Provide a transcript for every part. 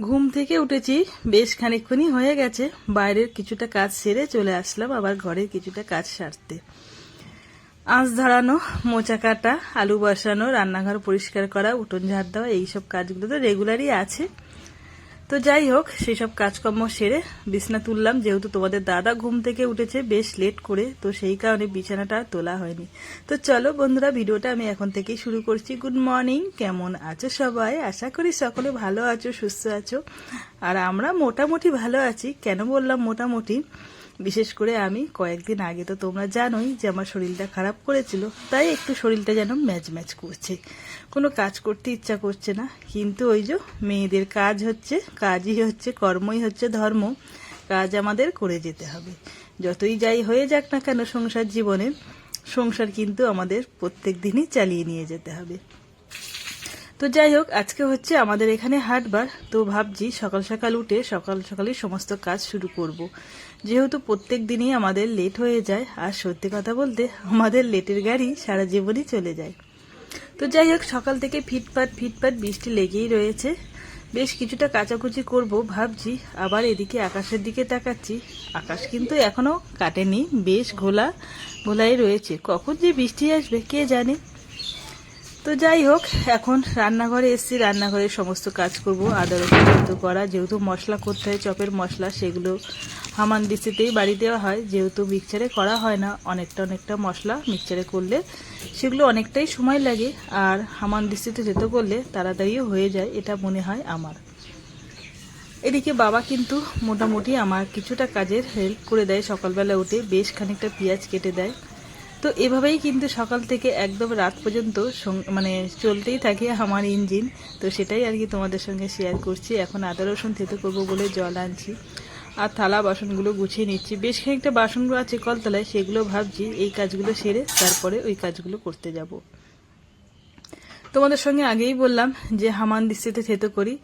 ঘুম থেকে উঠেছি, বেশ খানিকক্ষণই হয়ে গেছে, বাইরের কিছুটা কাজ সেরে চলে আসলাম আবার ঘরের কিছুটা কাজ সারতে। আঁচ ধরানো মোচা কাটা, আলু বসানো, রান্নাঘর পরিষ্কার করা, উঠোন ঝাড় দেওয়া, এইসব কাজগুলো তো রেগুলারই আছে। তো যাই হোক সেই সব কাজকর্ম সেরে বিছনা তুললাম। যেহেতু তোমাদের দাদা ঘুম থেকে উঠেছে, বেশ লেট করে, তো সেই কারণে বিছানাটা তোলা হয়নি। তো চলো বন্ধুরা, ভিডিওটা আমি এখন থেকে শুরু করছি। গুড মর্নিং কেমন আছো সবাই? আশা করি সকলে ভালো আছো, সুস্থ আছো। আর আমরা মোটামুটি ভালো আছি। কেন বললাম মোটামুটি? বিশেষ করে আমি কয়েকদিন আগে তো তোমরা জানোই যে আমার শরীরটা খারাপ করেছিল, তাই একটু শরীরটা যেন ম্যাচ ম্যাচ করছে। কোনো কাজ করতে ইচ্ছা করছে না, কিন্তু ওই যে মেয়েদের কাজ হচ্ছে, কাজই হচ্ছে, কর্মই হচ্ছে ধর্ম, কাজ আমাদের করে যেতে হবে। যতই যাই হয়ে যাক না কেন সংসার জীবনে, সংসার কিন্তু আমাদের প্রত্যেক দিনই চালিয়ে নিয়ে যেতে হবে। তো যাই হোক, আজকে হচ্ছে আমাদের এখানে হাটবার। তো ভাবছি সকাল সকাল উঠে সকাল সকালই সমস্ত কাজ শুরু করব। যেহেতু প্রত্যেক দিনই আমাদের লেট হয়ে যায়, আর সত্যি কথা বলতে আমাদের লেটের গাড়ি সারা জীবনই চলে যায়। তো যাই হোক, সকাল থেকে ফিটপাট ফিটপাট বৃষ্টি লেগেই রয়েছে। বেশ কিছুটা কাচাকুচি করব, ভাবছি আবার এদিকে আকাশের দিকে তাকাচ্ছি। আকাশ কিন্তু এখনও কাটেনি, বেশ ঘোলা, ঘোলাই রয়েছে। কখন যে বৃষ্টি আসবে, কে জানে? তো যাই হোক, এখন রান্নাঘরে এসেছি রান্নাঘরের সমস্ত কাজ করব, আদা রসুন সেদ্ধ করা। যেহেতু মশলা করতে হয়, চপের মশলা, সেগুলো হামান দিস্তিতেই বাড়ি দেওয়া হয়। যেহেতু মিক্সচারে করা হয় না, অনেকটা অনেকটা মশলা মিক্সচারে করলে সেগুলো অনেকটাই সময় লাগে। আর হামান দিস্তিতে যেতে করলে তাড়াতাড়িও হয়ে যায়, এটা মনে হয় আমার। এদিকে বাবা কিন্তু মোটামুটি আমার কিছুটা কাজের হেল্প করে দেয়। সকালবেলা উঠে বেশ খানিকটা পেঁয়াজ কেটে দেয়। তো এভাবেই কিন্তু সকাল থেকে একদম রাত পর্যন্ত মানে চলতেই থাকে আমার ইঞ্জিন। তো সেটাই আর কি তোমাদের সঙ্গে শেয়ার করছি। এখন আদা, রসুন, থেতো করব বলে জল আনছি। আর থালা বাসনগুলো গুছিয়ে নিচ্ছি। বেশ খানিকটা বাসনগুলো আছে কলতলায়, সেগুলো ভাবছি এই কাজগুলো সেরে তারপরে ওই কাজগুলো করতে যাব। তোমাদের সঙ্গে আগেই বললাম যে হামান দৃষ্টিতে থেতো করি।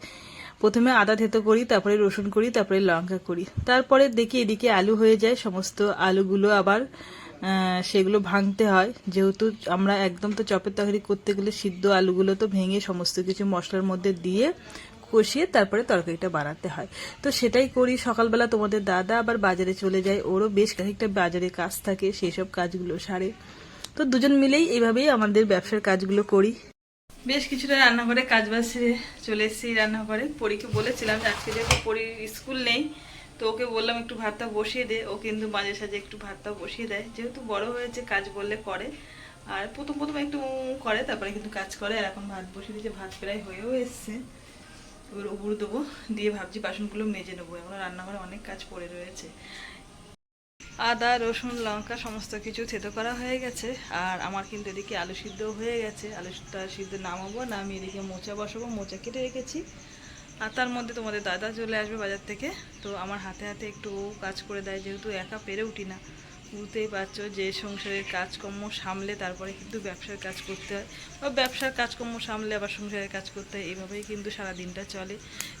প্রথমে আদা থেতো করি, তারপরে রসুন করি, তারপরে লঙ্কা করি। তারপরে দেখি এদিকে আলু হয়ে যায়, সমস্ত আলুগুলো আবার সেগুলো ভাঙতে হয়। যেহেতু আমরা একদম তো চপের তরকারি করতে গেলে সিদ্ধ আলুগুলো তো ভেঙে সমস্ত কিছু মশলার মধ্যে দিয়ে কষিয়ে তারপরে তরকারিটা বানাতে হয়। তো সেটাই করি। সকালবেলা তোমাদের দাদা আবার বাজারে চলে যায়। ওরও বেশ খানিকটা বাজারে কাজ থাকে সেই সব কাজগুলো সারে। তো দুজন মিলেই এইভাবেই আমাদের ব্যবসার কাজগুলো করি। বেশ কিছুটা রান্নাঘরে কাজ বাজ সেরে চলে এসেছি রান্নাঘরে। পরীকে বলেছিলাম আজকে যেহেতু পরীর স্কুল নেই তো ওকে বললাম একটু ভাতটা বসিয়ে দে। ও কিন্তু মাঝে সাঝে একটু ভাতটা বসিয়ে দেয়। যেহেতু বড় হয়েছে, কাজ বললে করে। আর প্রথম প্রথম একটু করে, তারপরে কিন্তু কাজ করে। আর এখন ভাত বসিয়ে দিয়েছে, ভাত প্রায় হয়েও এসছে। এবার উবুর দেবো, দিয়ে ভাবছি বাসনগুলো মেজে নেব। এখন রান্নাঘরে অনেক কাজ পড়ে রয়েছে। আদা, রসুন, লঙ্কা সমস্ত কিছু থেতো করা হয়ে গেছে। আর আমার কিন্তু এদিকে আলু সিদ্ধ হয়ে গেছে। আলুটা সিদ্ধ নামাবো না আমি এদিকে মোচা বসাবো। মোচা কেটে রেখেছি। আর তার মধ্যে তোমাদের দাদা চলে আসবে বাজার থেকে। তো আমার হাতে হাতে একটু কাজ করে দেয়, যেহেতু একা পেরে উঠি না। বুঝতেই পারছ যে সংসারের কাজকর্ম সামলে তারপরে কিন্তু ব্যবসার কাজ করতে হয়। বা ব্যবসার কাজকর্ম সামলে আবার সংসারের কাজ করতে হয়, এভাবেই কিন্তু সারা দিনটা চলে।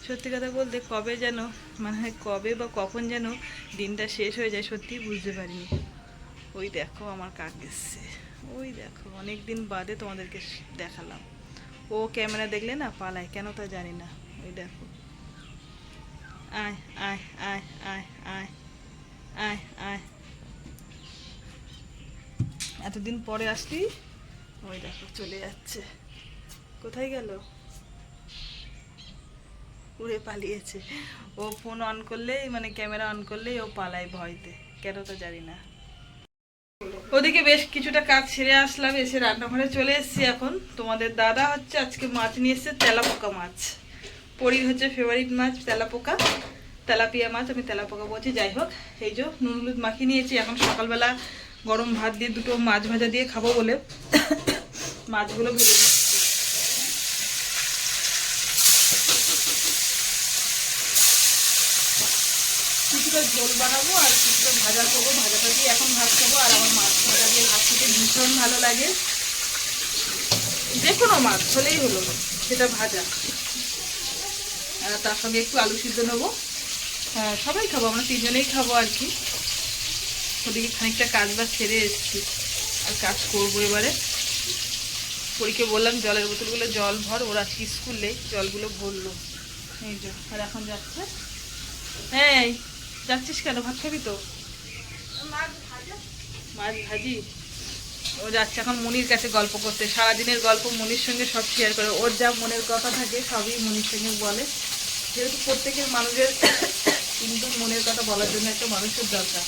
সত্যি কথা বলতে কবে যেন মানে কবে বা কখন যেন দিনটা শেষ হয়ে যায় সত্যিই বুঝতে পারিনি। ওই দেখো আমার কাক এসছে। ওই দেখো অনেক দিন বাদে তোমাদেরকে দেখালাম। ও ক্যামেরা দেখলে না পালায়, কেন তা জানি না। দেখো আয় আয় আয় আয় এতদিন পরে আসলি? ওই দেখো, চলে যাচ্ছে। কোথায় গেল? উড়ে পালিয়েছে। ও ফোন অন করলেই মানে ক্যামেরা অন করলেই ও পালায় ভয়তে। কেন তো জানি না। ওদিকে বেশ কিছুটা কাজ সেরে আসলাম, এসে রান্নাঘরে চলে এসেছি এখন। তোমাদের দাদা হচ্ছে, আজকে মাছ নিয়ে এসেছে তেলাপোকা মাছ। পরির হচ্ছে ফেভারিট মাছ, তেলাপোকা। তেলাপিয়া মাছ, আমি তেলাপোকা বলছি, যাই হোক, এই যে নুন হলুদ মাখিয়ে নিয়েছি, এখন সকালবেলা গরম ভাত দিয়ে দুটো মাছ ভাজা দিয়ে খাব বলে। মাছগুলো ভেজে ঝোল বানাবো আর ভাজা করব ভাজাটা দিয়ে এখন ভাত খাব, আর আমার মাছ ভাজা দিয়ে ভাত খেতে ভীষণ ভালো লাগে। যে কোনো মাছ হলেই হলো, সেটা ভাজা। তার সঙ্গে একটু আলু সিদ্ধ নেব। হ্যাঁ সবাই খাব আমরা তিনজনেই খাব আর কি। ওদিকে খানিকটা কাজ বাজ ছেড়ে এসেছি আর কাজ করব এবারে। পরীকে বললাম জলের বোতলগুলো জল ভর ওরা আজকে স্কুলে জলগুলো ভরলো। এই যে আর এখন যাচ্ছে? এই যাচ্ছিস কেন? ভাত খাবি তো? মাছ ভাজি। ও যাচ্ছে এখন মুনির কাছে গল্প করতে। সারাদিনের গল্প মুনির সঙ্গে সব শেয়ার করে। ওর যা মনের কথা থাকে সবই মুনির সঙ্গে বলে। যেহেতু প্রত্যেকের মানুষের কিন্তু মনের কথা বলার জন্য একটা মানুষের দরকার।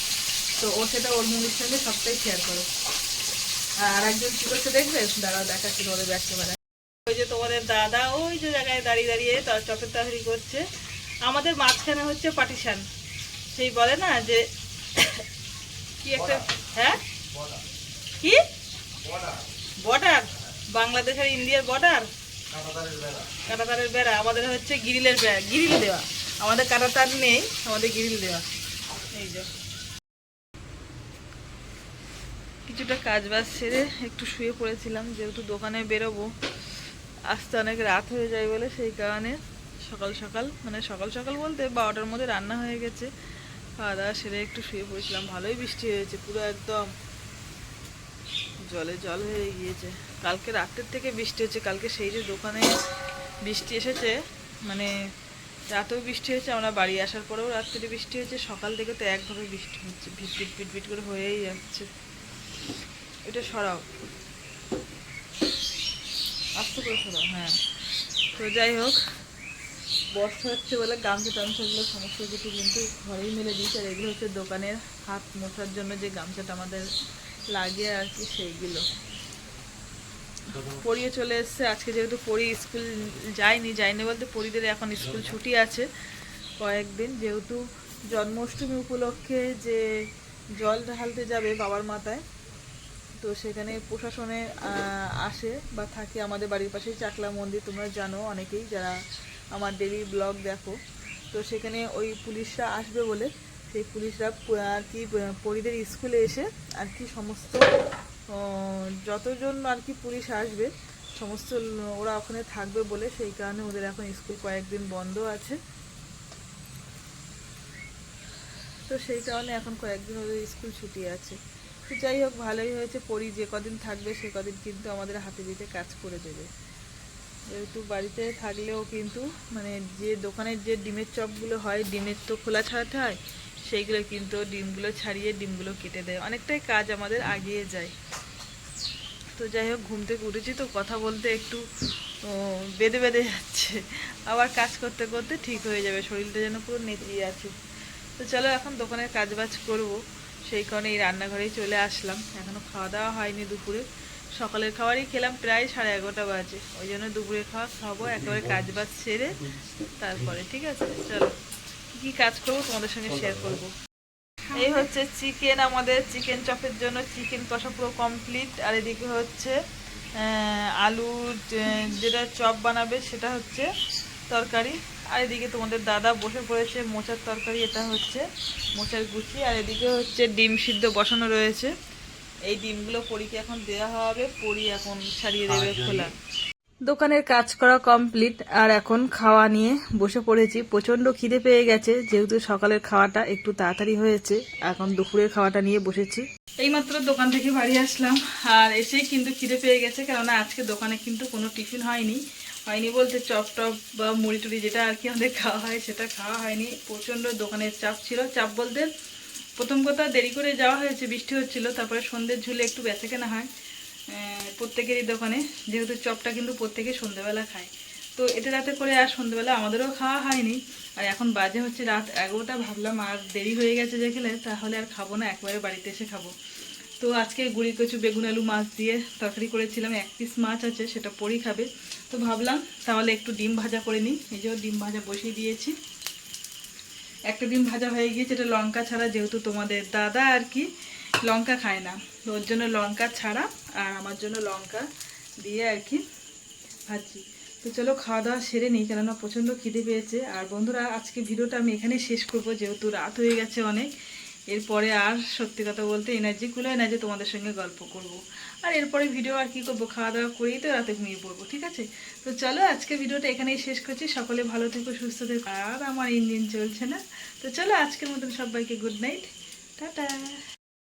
তো ও সেটা ওর মুনির সঙ্গে সবটাই শেয়ার করে। আর একজন কি করছে দেখবে? দাঁড়াও দেখাচ্ছি তোমাদের ব্যস্ত বেলায় ওই যে তোমাদের দাদা ওই যে জায়গায় দাঁড়িয়ে দাঁড়িয়ে তার চপের তাহারি করছে। আমাদের মাঝখানে হচ্ছে পার্টিশান সেই বলে না যে কি একটা হ্যাঁ? কি? বর্ডার। বাংলাদেশ আর ইন্ডিয়ার বর্ডার? কাটাতারের বেড়া। আমাদের হচ্ছে গিরিলের বেড়া, গিরিল দেওয়া। আমাদের কাটাতার নেই, আমাদের গিরিল দেওয়া। এই যে। কিছুটা কাজ বাজ সেরে একটু শুয়ে পড়েছিলাম, যেহেতু দোকানে বেরোবো। আসতে অনেক রাত হয়ে যায় বলে সেই কারণে সকাল সকাল মানে সকাল সকাল বলতে বারোটার মধ্যে রান্না হয়ে গেছে। খাওয়া দাওয়া সেরে একটু শুয়ে পড়েছিলাম, ভালোই বৃষ্টি হয়েছে, পুরো একদম জলে জল হয়ে গিয়েছে। কালকে রাতের থেকে বৃষ্টি হচ্ছে। কালকে সেই যে দোকানে বৃষ্টি এসেছে মানে রাতেও বৃষ্টি হয়েছে, আমরা বাড়ি আসার পরেও রাত্রে বৃষ্টি হয়েছে। সকাল থেকে তো একভাবে বৃষ্টি হচ্ছে, ভিট ভিট ভিট ভিট করে হয়েই যাচ্ছে। এটা সরাও। আস্তে করে সরাও হ্যাঁ। তো যাই হোক, বর্ষা হচ্ছে বলে গামছা টামছাগুলো সমস্ত কিছু কিন্তু ঘরেই মেলে দিয়েছে। আর এগুলো হচ্ছে দোকানের হাত মোছার জন্য যে গামছাটা আমাদের লাগে আর কি সেইগুলো। পড়িয়ে চলে এসছে। আজকে যেহেতু পড়ি, স্কুল যায়নি যায়নি বলতে পড়িদের এখন স্কুল ছুটি আছে কয়েকদিন। যেহেতু জন্মাষ্টমী উপলক্ষে যে জল ঢালতে যাবে বাবার মাথায়, তো সেখানে প্রশাসনে আসে বা থাকে আমাদের বাড়ির পাশেই চাকলা মন্দির। তোমরা জানো অনেকেই যারা আমার ডেলি ব্লগ দেখো। তো সেখানে ওই পুলিশরা আসবে বলে সেই পুলিশরা আর কি পরিদের স্কুলে এসে আর কি সমস্ত যতজন আর কি পুলিশ আসবে, সমস্ত, ওরা ওখানে থাকবে বলে সেই কারণে ওদের এখন স্কুল কয়েকদিন বন্ধ আছে। তো সেই কারণে এখন কয়েকদিন ওদের স্কুল ছুটি আছে। তো যাই হোক, ভালোই হয়েছে, পরি যে কদিন থাকবে সে কদিন কিন্তু আমাদের হাতে দিতে কাজ করে দেবে। যেহেতু বাড়িতে থাকলেও কিন্তু মানে যে দোকানের যে ডিমের চপগুলো হয়, ডিমের তো খোলা ছাড়াতে হয় সেইগুলো কিন্তু ডিমগুলো ছাড়িয়ে ডিমগুলো কেটে দেয়। অনেকটাই কাজ আমাদের আগিয়ে যায়। তো যাই হোক, ঘুম থেকে উঠেছি তো, কথা বলতে একটু বেঁধে বেঁধে যাচ্ছে। আবার কাজ করতে করতে ঠিক হয়ে যাবে, শরীরটা যেন পুরো নেতিয়ে আছে। তো চলো এখন দোকানের কাজ বাজ করব। সেই কারণে এই রান্নাঘরেই চলে আসলাম। এখনও খাওয়া দাওয়া হয়নি দুপুরে। সকালের খাবারই খেলাম প্রায় সাড়ে এগারোটা বাজে। ওই জন্য দুপুরের খাওয়া খাব, একেবারে কাজ বাজ সেরে তারপরে, ঠিক আছে? চলো। কী কাজ করব তোমাদের সঙ্গে শেয়ার করব। এই হচ্ছে চিকেন আমাদের চিকেন চপের জন্য চিকেন কষা পুরো কমপ্লিট আর এদিকে হচ্ছে আহ, আলুর যেটা চপ বানাবে সেটা হচ্ছে তরকারি। আর এদিকে তোমাদের দাদা বসে পড়েছে মোচার তরকারি এটা হচ্ছে মোচার গুচি। আর এদিকে হচ্ছে ডিম সিদ্ধ বসানো রয়েছে। এই ডিমগুলো পরীকে এখন দেওয়া হবে পরি এখন ছাড়িয়ে দেবে খোলা। দোকানের কাজ করা কমপ্লিট, আর এখন খাওয়া নিয়ে বসে পড়েছি। প্রচণ্ড খিদে পেয়ে গেছে, যেহেতু সকালের খাওয়াটা একটু তাড়াতাড়ি হয়েছে, এখন দুপুরের খাওয়াটা নিয়ে বসেছি। এইমাত্র দোকান থেকে বাড়ি আসলাম, আর এসেই কিন্তু খিদে পেয়ে গেছে, কেননা আজকে দোকানে কিন্তু কোনো টিফিন হয়নি। হয়নি বলতে চপ টপ বা মুড়ি টুড়ি যেটা আর কি আমাদের খাওয়া হয়, সেটা খাওয়া হয়নি। প্রচণ্ড দোকানের চাপ ছিল। চাপ বলতে প্রথম কথা দেরি করে যাওয়া হয়েছে, বৃষ্টি হচ্ছিল, তারপরে সন্ধ্যের ঝুলে একটু বেচা কেনা হয়। প্রত্যেকেরই দোকানে, যেহেতু চপটা কিন্তু প্রত্যেকে সন্ধ্যেবেলা খায়। তো এটা রাতে করে আর সন্ধ্যেবেলা আমাদেরও খাওয়া হয়নি, আর এখন বাজে হচ্ছে রাত এগারোটা, ভাবলাম আর দেরি হয়ে গেছে দেখলে তাহলে আর খাব না, একবারে বাড়িতে এসে খাব। তো আজকে গুড়ি কচু, বেগুন, আলু মাছ দিয়ে তরকারি করেছিলাম, এক পিস মাছ আছে, সেটা পরি খাবে। তো ভাবলাম তাহলে একটু ডিম ভাজা করে নিই, এই যে ডিম ভাজা বসিয়ে দিয়েছি। একটা ডিম ভাজা হয়ে গিয়েছে, এটা লঙ্কা ছাড়া যেহেতু তোমাদের দাদা আর কি লঙ্কা খায় না। ওর জন্য লঙ্কা ছাড়া আর আমার জন্য লঙ্কা দিয়ে আর কি ভাজছি তো চলো খাওয়া দাওয়া সেরে নিই, কেননা প্রচণ্ড খিদে পেয়েছে। আর বন্ধুরা, আজকে ভিডিওটা আমি এখানেই শেষ করব, যেহেতু রাত হয়ে গেছে অনেক। এরপরে আর সত্যি কথা বলতে এনার্জি কুলো যে তোমাদের সঙ্গে গল্প করব। আর এরপরে ভিডিও আর কি করব, খাওয়া দাওয়া করেই তো রাতে ঘুমিয়ে পড়ব, ঠিক আছে? তো চলো আজকে ভিডিওটা এখানেই শেষ করছি। সকলে ভালো থেকো, সুস্থ থেকো। আর আমার ইঞ্জিন চলছে না। তো চলো আজকের মতন সবাইকে গুড নাইট টাটা।